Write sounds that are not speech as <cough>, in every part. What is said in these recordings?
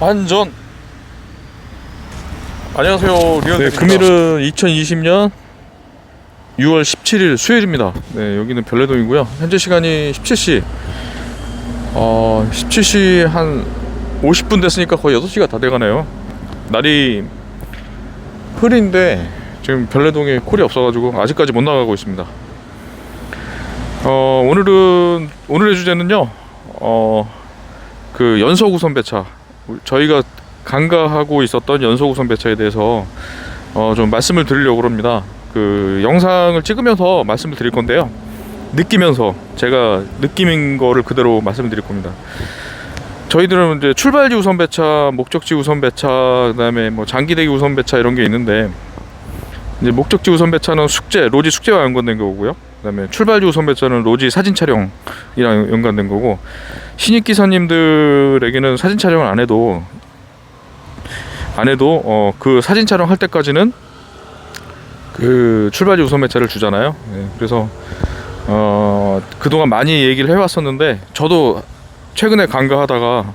완전 안녕하세요 리언 네, 금일은 2020년 6월 17일 수요일입니다. 네, 여기는 별내동이고요. 현재 시간이 17시. 어, 17시 한 50분 됐으니까 거의 6시가 다 돼가네요. 날이 흐린데 지금 별내동에 콜이 없어가지고 아직까지 못 나가고 있습니다. 어, 오늘은 오늘의 주제는요. 어, 그 연속 우선 배차. 저희가 간과하고 있었던 연속 우선 배차에 대해서 어, 좀 말씀을 드리려고 합니다. 그 영상을 찍으면서 말씀을 드릴 건데요. 느끼면서 제가 느끼는 거를 그대로 말씀을 드릴 겁니다. 저희들은 이제 출발지 우선 배차, 목적지 우선 배차, 그다음에 뭐 장기대기 우선 배차 이런 게 있는데 이제 목적지 우선 배차는 숙제, 로지 숙제와 연관된 거고요. 그다음에 출발지 우선 배차는 로지 사진 촬영이랑 연관된 거고 신입 기사님들에게는 사진 촬영을 안 해도 안 해도 어, 그 사진 촬영할 때까지는 그 출발지 우선 배차를 주잖아요. 예, 그래서 어, 그동안 많이 얘기를 해왔었는데 저도 최근에 간과하다가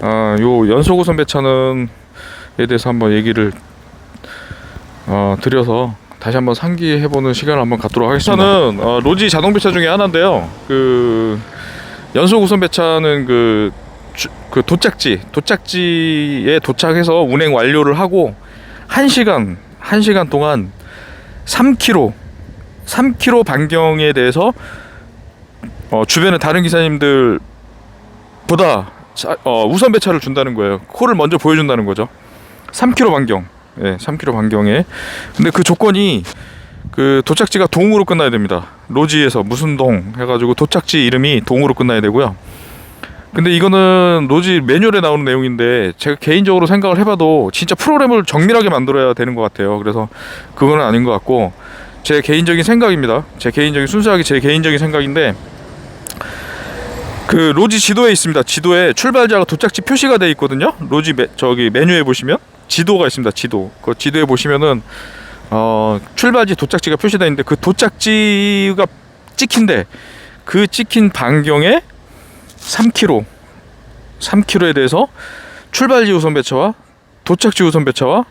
어, 요 연속 우선 배차는 에 대해서 한번 얘기를 어, 드려서 다시 한번 상기해보는 시간을 한번 갖도록 하겠습니다. 저는 어, 로지 자동 배차 중에 하나인데요. 그 연속 우선 배차는 그, 주- 그 도착지 도착지에 도착해서 운행 완료를 하고 1시간 1시간 동안 3km 3km 반경에 대해서 어, 주변의 다른 기사님들 보다 자- 어, 우선 배차를 준다는 거예요. 코를 먼저 보여준다는 거죠. 3km 반경. 예, 3km 반경에. 근데 그 조건이 그 도착지가 동으로 끝나야 됩니다. 로지에서 무슨 동 해가지고 도착지 이름이 동으로 끝나야 되고요. 근데 이거는 로지 매뉴얼에 나오는 내용인데 제가 개인적으로 생각을 해봐도 진짜 프로그램을 정밀하게 만들어야 되는 것 같아요. 그래서 그거는 아닌 것 같고 제 개인적인 생각입니다. 제 개인적인 순수하게 제 개인적인 생각인데 그 로지 지도에 있습니다. 지도에 출발자가 도착지 표시가 돼 있거든요. 로지 매, 저기 메뉴에 보시면 지도가 있습니다. 지도. 그 지도에 보시면은 어, 출발지 도착지가 표시되어 있는데 그 도착지가 찍힌데 그 찍힌 반경에 3km 3km에 대해서 출발지 우선 배차와 도착지 우선 배차와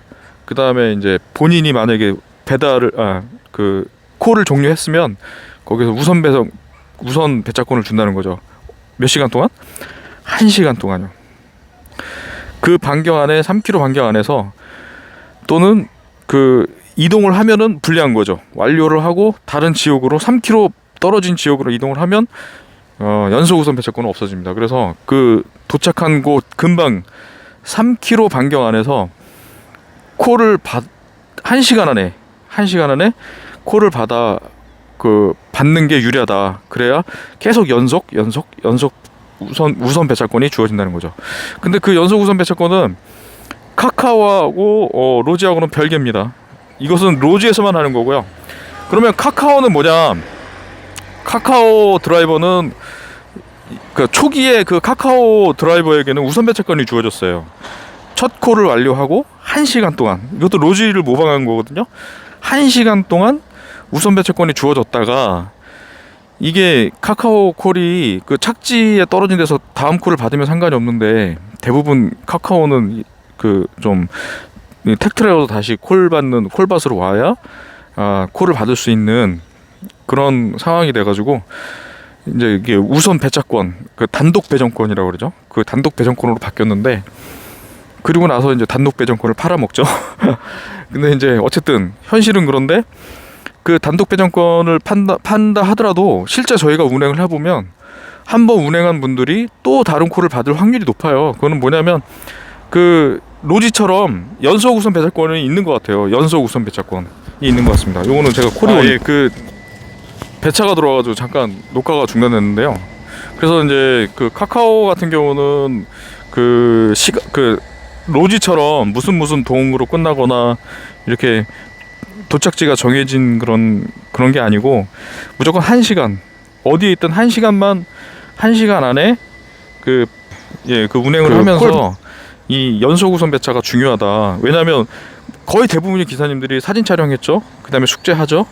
그 다음에 이제 본인이 만약에 배달을 아 그 콜을 종료했으면 거기서 우선 배송 우선 배차권을 준다는 거죠. 몇 시간 동안? 1시간 동안요. 그 반경 안에 3km 반경 안에서 또는 그 이동을 하면은 불리한 거죠. 완료를 하고 다른 지역으로 3km 떨어진 지역으로 이동을 하면 어, 연속 우선 배차권은 없어집니다. 그래서 그 도착한 곳 근방 3km 반경 안에서 콜을 받 1시간 안에 1시간 안에 콜을 받아 그 받는 게 유리하다. 그래야 계속 연속 연속 연속 우선 우선 배차권이 주어진다는 거죠. 근데 그 연속 우선 배차권은 카카오하고 어, 로지하고는 별개입니다. 이것은 로지에서만 하는 거고요. 그러면 카카오는 뭐냐? 카카오 드라이버는 그 초기에 그 카카오 드라이버에게는 우선 배차권이 주어졌어요. 첫 콜을 완료하고 1시간 동안 이것도 로지를 모방한 거거든요. 1시간 동안 우선 배차권이 주어졌다가 이게 카카오 콜이 그 착지에 떨어진 데서 다음 콜을 받으면 상관이 없는데 대부분 카카오는 그 좀 택트레어도 다시 콜 받는 콜밭으로 와야 아 콜을 받을 수 있는 그런 상황이 돼가지고 이제 이게 우선 배차권 그 단독 배정권이라고 그러죠 그 단독 배정권으로 바뀌었는데 그리고 나서 이제 단독 배정권을 팔아먹죠 <laughs> 근데 이제 어쨌든 현실은 그런데 그 단독 배정권을 판다, 판다 하더라도 실제 저희가 운행을 해보면 한 번 운행한 분들이 또 다른 콜을 받을 확률이 높아요. 그거는 뭐냐면 그 로지처럼 연속 우선 배차권이 있는 것 같아요. 연속 우선 배차권이 있는 것 같습니다. 요거는 제가 아, 원- 예, 그 배차가 들어와가지고 잠깐 녹화가 중단됐는데요. 그래서 이제 그 카카오 같은 경우는 그 시가 그 로지처럼 무슨 무슨 동으로 끝나거나 이렇게 도착지가 정해진 그런 그런 게 아니고 무조건 한 시간 어디에 있든 한 시간만 한 시간 안에 그 예그 운행을 그 하면서 이 연속 우선 배차가 중요하다. 왜냐하면 거의 대부분의 기사님들이 사진 촬영했죠. 그다음에 숙제하죠.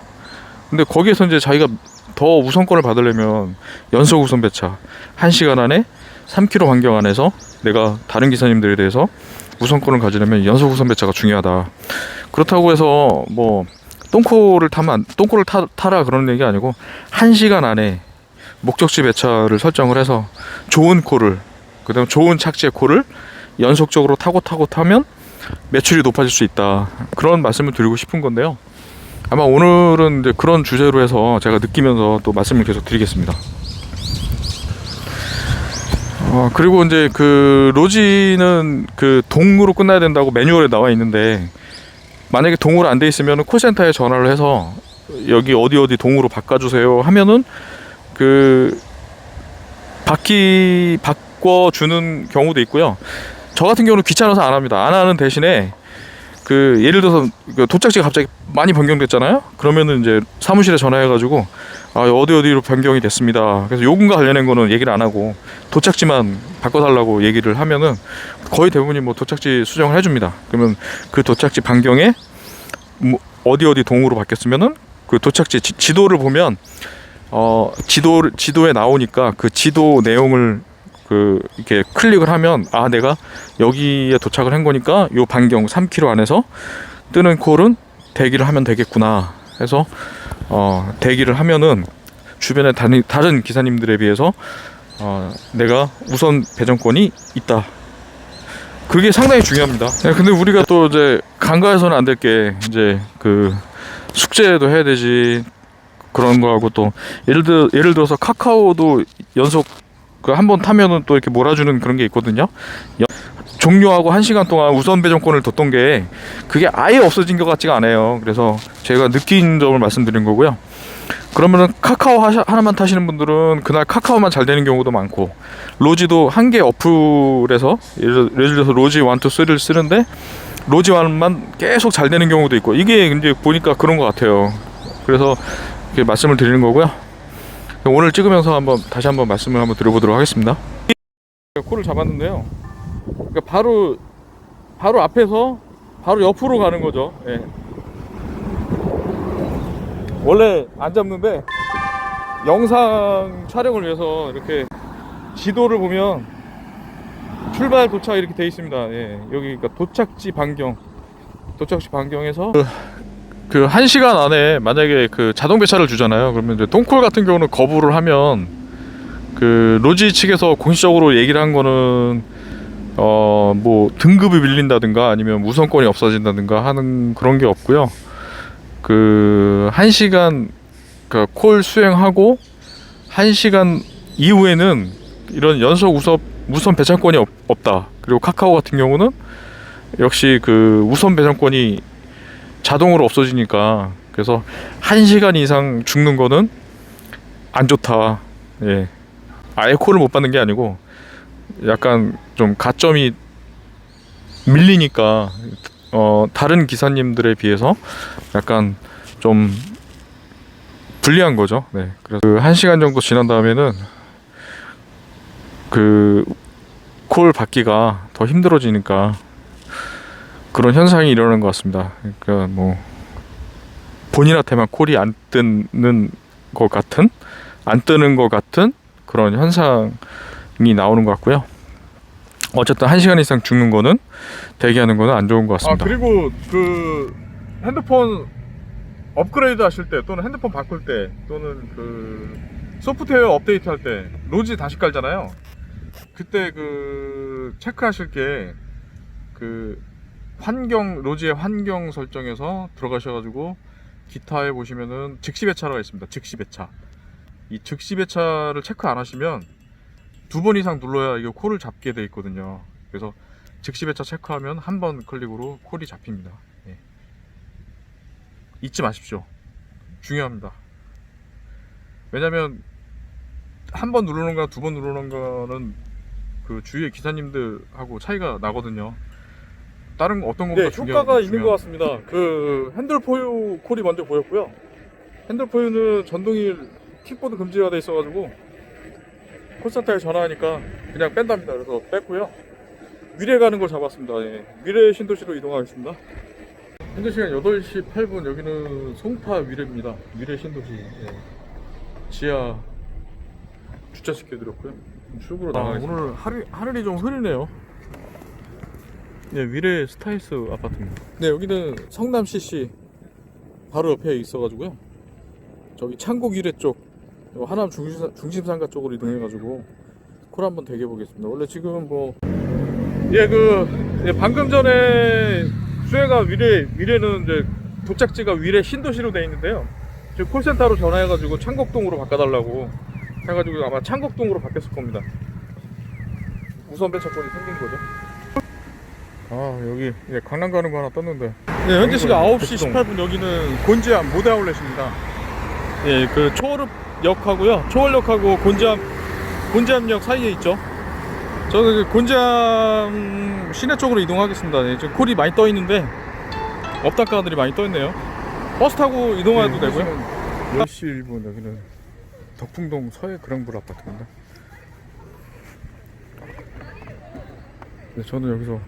근데 거기에서 이제 자기가 더 우선권을 받으려면 연속 우선 배차 한 시간 안에 3km 반경 안에서 내가 다른 기사님들에 대해서 우선권을 가지려면 연속 우선 배차가 중요하다. 그렇다고 해서 뭐 똥코를 타면 안- 똥코를 타, 타라 그런 얘기 아니고 한 시간 안에 목적지 배차를 설정을 해서 좋은 코를 그다음 좋은 착지의 코를 연속적으로 타고 타고 타면 매출이 높아질 수 있다. 그런 말씀을 드리고 싶은 건데요. 아마 오늘은 이제 그런 주제로 해서 제가 느끼면서 또 말씀을 계속 드리겠습니다. 어, 그리고 이제 그 로지는 그 동으로 끝나야 된다고 매뉴얼에 나와 있는데 만약에 동으로 안 돼 있으면 콜센터에 전화를 해서 여기 어디 어디 동으로 바꿔주세요 하면은 그 바퀴 바꿔 주는 경우도 있고요. 저 같은 경우는 귀찮아서 안 합니다. 안 하는 대신에 그 예를 들어서 그 도착지가 갑자기 많이 변경됐잖아요. 그러면은 이제 사무실에 전화해가지고 아 어디 어디로 변경이 됐습니다. 그래서 요금과 관련된 거는 얘기를 안 하고 도착지만 바꿔달라고 얘기를 하면은 거의 대부분이 뭐 도착지 수정을 해줍니다. 그러면 그 도착지 반경에 뭐 어디 어디 동으로 바뀌었으면은 그 도착지 지, 지도를 보면 어 지도 지도에 나오니까 그 지도 내용을 그 이렇게 클릭을 하면 아 내가 여기에 도착을 한 거니까 요 반경 3km 안에서 뜨는 콜은 대기를 하면 되겠구나 해서 어 대기를 하면은 주변에 다른 다른 기사님들에 비해서 어 내가 우선 배정권이 있다. 그게 상당히 중요합니다. 야, 근데 우리가 또 이제 간과해서는 안 될 게 이제 그 숙제도 해야 되지 그런 거하고 또 예를 들 예를 들어서 카카오도 연속 그 한 번 타면은 또 이렇게 몰아주는 그런 게 있거든요. 여- 종료하고 한 시간 동안 우선 배정권을 뒀던 게 그게 아예 없어진 것 같지가 않아요. 그래서 제가 느낀 점을 말씀드린 거고요. 그러면은 카카오 하나만 타시는 분들은 그날 카카오만 잘 되는 경우도 많고 로지도 한 개 어플에서 예를, 들어서 로지 1, 2, 3를 쓰는데 로지 1만 계속 잘 되는 경우도 있고 이게 이제 보니까 그런 것 같아요. 그래서 말씀을 드리는 거고요. 오늘 찍으면서 한번 다시 한번 말씀을 한번 드려보도록 하겠습니다. 코를 잡았는데요. 그러니까 바로 바로 앞에서 바로 옆으로 가는 거죠. 예. 원래 안 잡는데 영상 촬영을 위해서 이렇게 지도를 보면 출발 도착 이렇게 돼 있습니다. 예. 여기 그러니까 도착지 반경 도착지 반경에서 그한 시간 안에 만약에 그 자동 배차를 주잖아요. 그러면 이제 똥콜 같은 경우는 거부를 하면 그 로지 측에서 공식적으로 얘기를 한 거는 어 뭐 등급이 밀린다든가 아니면 우선권이 없어진다든가 하는 그런 게 없고요. 그한 시간 그 콜 수행하고 한 시간 이후에는 이런 연속 우선 우선 배정권이 없, 없다. 그리고 카카오 같은 경우는 역시 그 우선 배정권이 자동으로 없어지니까 그래서 한 시간 이상 죽는 거는 안 좋다. 예. 아예 콜을 못 받는 게 아니고 약간 좀 가점이 밀리니까 어 다른 기사님들에 비해서 약간 좀 불리한 거죠. 네. 그래서 그한 시간 정도 지난 다음에는 그 콜 받기가 더 힘들어지니까 그런 현상이 일어나는 것 같습니다. 그러니까 뭐 본인한테만 콜이 안 뜨는 것 같은 안 뜨는 것 같은 그런 현상이 나오는 것 같고요. 어쨌든 한 시간 이상 죽는 거는 대기하는 거는 안 좋은 것 같습니다. 아 그리고 그 핸드폰 업그레이드 하실 때 또는 핸드폰 바꿀 때 또는 그 소프트웨어 업데이트 할 때 로지 다시 깔잖아요. 그때 그 체크하실 게 그 환경 로지의 환경 설정에서 들어가셔가지고 기타에 보시면은 즉시 배차라가 있습니다. 즉시 배차. 이 즉시 배차를 체크 안 하시면 두 번 이상 눌러야 이게 콜을 잡게 돼 있거든요. 그래서 즉시 배차 체크하면 한 번 클릭으로 콜이 잡힙니다. 예. 잊지 마십시오. 중요합니다. 왜냐면 한번 누르는 거랑 두번 누르는 거는 그 주위의 기사님들하고 차이가 나거든요. 다른 거 어떤 것보다 네, 중요한 효과가 있는 것 같습니다. 그 핸들 포유 콜이 먼저 보였고요. 핸들 포유는 전동일 킥보드 금지가 돼 있어가지고 콜센터에 전화하니까 그냥 뺀답니다. 그래서 뺐고요. 미래 가는 걸 잡았습니다. 예. 미래 신도시로 이동하겠습니다. 현재 시간 8시 8분 여기는 송파 미래입니다. 미래 신도시 예. 지하 주차 시켜드렸고요. 출구로 아, 나가겠습니다. 오늘 하루, 하늘이 좀 흐리네요. 네, 위례 스타일스 아파트입니다. 네, 여기는 성남 CC 바로 옆에 있어가지고요. 저기 창곡 위례 쪽, 요 하남 중심, 중심상가 쪽으로 이동해가지고 콜 한번 대게 보겠습니다. 원래 지금 뭐 예, 그 예, 방금 전에 수혜가 위례 위례는 이제 도착지가 위례 신도시로 돼 있는데요. 지금 콜센터로 전화해가지고 창곡동으로 바꿔달라고 해가지고 아마 창곡동으로 바뀌었을 겁니다. 우선 배차권이 생긴 거죠. 아 여기 예, 강남 가는 거 하나 떴는데. 네, 현재 시각 아이고, 9시 백동. 18분 여기는 곤지암 모대 아울렛입니다. 예, 그 초월역하고요. 초월역하고 곤지암 곤지암역 사이에 있죠. 저는 그 곤지암 시내 쪽으로 이동하겠습니다. 예, 지금 콜이 많이 떠 있는데 업다가들이 많이 떠 있네요. 버스 타고 이동해도 되고요. 10시 1분 여기는 덕풍동 서해 그랑불 아파트입니다. 네, 저는 여기서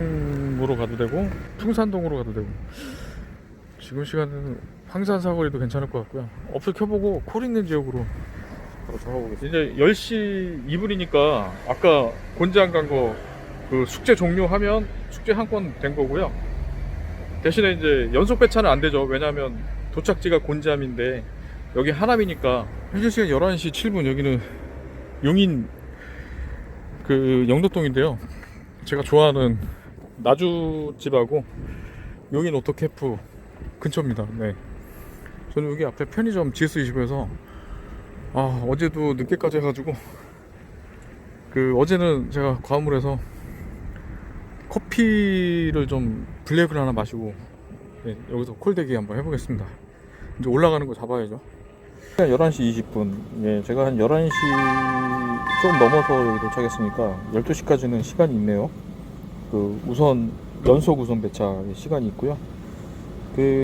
으로 가도 되고 풍산동으로 가도 되고 지금 시간은 황산 사거리도 괜찮을 것 같고요. 어플 켜보고 콜 있는 지역으로 바로 잡아보겠습니다. 이제 10시 2분이니까 아까 곤지암 간거 그 숙제 종료하면 숙제 한건된 거고요. 대신에 이제 연속 배차는 안 되죠. 왜냐하면 도착지가 곤지암인데 여기 하남이니까 현재 시간 11시 7분 여기는 용인 그 영도동인데요. 제가 좋아하는 나주집하고 용인 오토캐프 근처입니다. 네. 저는 여기 앞에 편의점 GS25에서 아, 어제도 늦게까지 해가지고 그 어제는 제가 과음을 해서 커피를 좀 블랙을 하나 마시고 네, 여기서 콜대기 한번 해보겠습니다. 이제 올라가는 거 잡아야죠. 11시 20분. 예, 제가 한 11시 좀 넘어서 여기 도착했으니까 12시까지는 시간이 있네요. 그 우선 연속 우선 배차 시간이 있고요. 그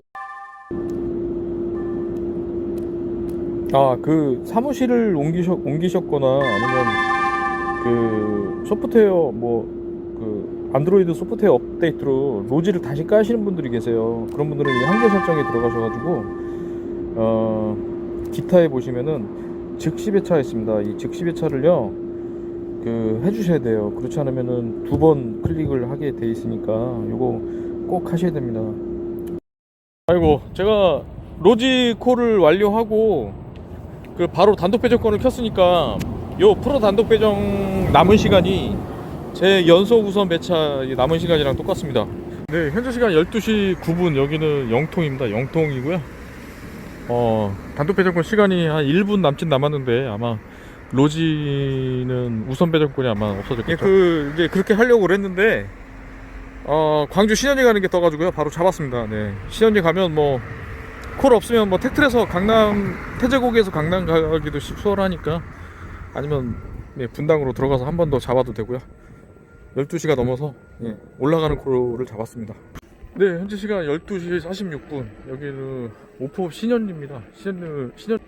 아, 그 사무실을 옮기셨 옮기셨거나 아니면 그 소프트웨어 뭐 그 안드로이드 소프트웨어 업데이트로 로지를 다시 까시는 분들이 계세요. 그런 분들은 이 한계 설정에 들어가셔가지고 어 기타에 보시면은 즉시 배차 있습니다. 이 즉시 배차를요, 그 해주셔야 돼요. 그렇지 않으면은 두 번 클릭을 하게 돼 있으니까 요거 꼭 하셔야 됩니다. 아이고, 제가 로지 콜을 완료하고 그 바로 단독 배정권을 켰으니까 요 프로 단독 배정 남은 시간이 제 연속 우선 배차 남은 시간이랑 똑같습니다. 네, 현재 시간 12시 9분 여기는 영통입니다. 영통이고요. 어, 단독 배정권 시간이 한 1분 남짓 남았는데 아마 로지는 우선 배정권이 아마 없어졌겠죠. 예, 그 이제 그렇게 하려고 그랬는데 어, 광주 신현리 가는 게 떠가지고요. 바로 잡았습니다. 네, 신현리 가면 뭐 콜 없으면 뭐 택트에서 강남 태제고기에서 강남 가기도 시- 수월하니까 아니면 네, 분당으로 들어가서 한 번 더 잡아도 되고요. 12시가 넘어서 예, 올라가는 콜을 잡았습니다. 네, 현재 시간 12시 46분. 여기는 오포 신현리입니다. 신현, 신현,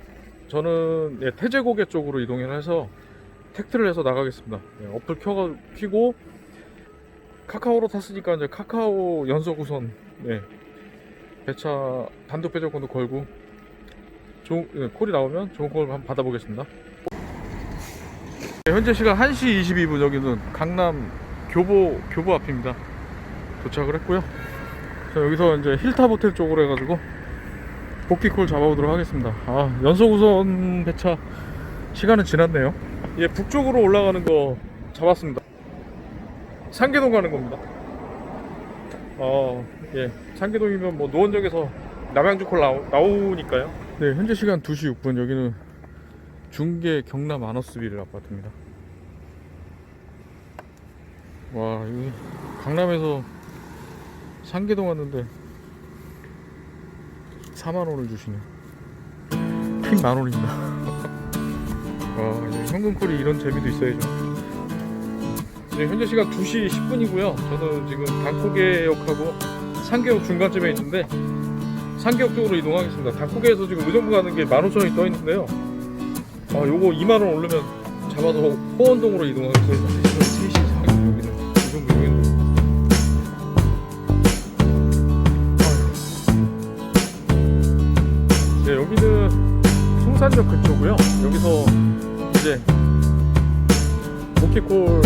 저는 예, 태제고개 쪽으로 이동을 해서 택트를 해서 나가겠습니다. 예, 어플 켜가, 키고 카카오로 탔으니까 이제 카카오 연속 우선 네, 배차 단독 배정권도 걸고 좋은, 예, 콜이 나오면 좋은 콜 한번 받아보겠습니다. 네, 현재 시간 1시 22분 여기는 강남 교보 교보 앞입니다. 도착을 했고요. 자, 여기서 이제 힐탑 호텔 쪽으로 해가지고 복귀콜 잡아보도록 하겠습니다. 아, 연속 우선 배차 시간은 지났네요. 예, 북쪽으로 올라가는 거 잡았습니다. 상계동 가는 겁니다. 어, 예, 상계동이면 뭐 노원역에서 남양주콜 나오, 나오니까요. 네, 현재 시간 2시 6분 여기는 중계 경남 아너스빌 아파트입니다. 와, 여기 강남에서 상계동 왔는데 4만 원을 주시네. 핀 만 원입니다. <laughs> 와, 이제 현금콜이 이런 재미도 있어야죠. 네, 현재 시간 2시 10분이고요. 저는 지금 단코계역하고 상계역 중간쯤에 있는데 상계역 쪽으로 이동하겠습니다. 단코계에서 지금 의정부 가는 게 15,000원이 떠 있는데요. 아, 요거 2만 원 오르면 잡아서 호원동으로 이동하겠습니다. 서울역 근처고요. 여기서 이제 모키콜